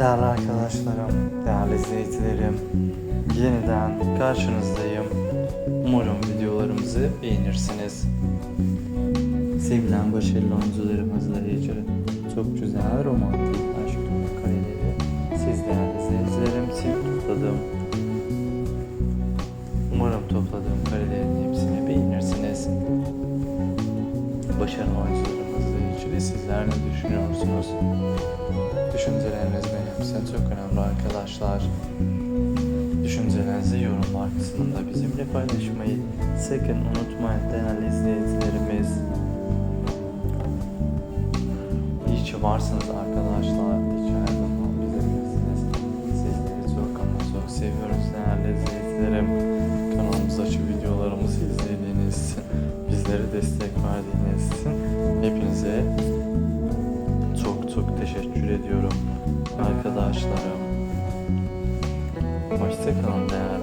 Değerli arkadaşlarım, değerli izleyicilerim, yeniden karşınızdayım. Umarım videolarımızı beğenirsiniz. Sevilen başarılı oyuncularımızla ilgili çok güzel romantik aşk kareleri siz değerli izleyicilerim için topladım. Umarım topladığım karelerin hepsini beğenirsiniz. Başarılı oyuncularımızla ilgili sizler ne düşünüyorsunuz? Düşünceleriniz benim için çok önemli arkadaşlar. Düşüncelerinizi yorumlar kısmında bizimle paylaşmayı sakın unutmayın değerli izleyicilerimiz. İyi ki varsınız arkadaşlar. İyi ki her çok ama çok seviyoruz değerli izleyicilerim. Kanalımıza şu videolarımızı izlediğiniz için, bizlere destek verdiğiniz için hepinize çok çok teşekkür ediyorum もひついてんだよ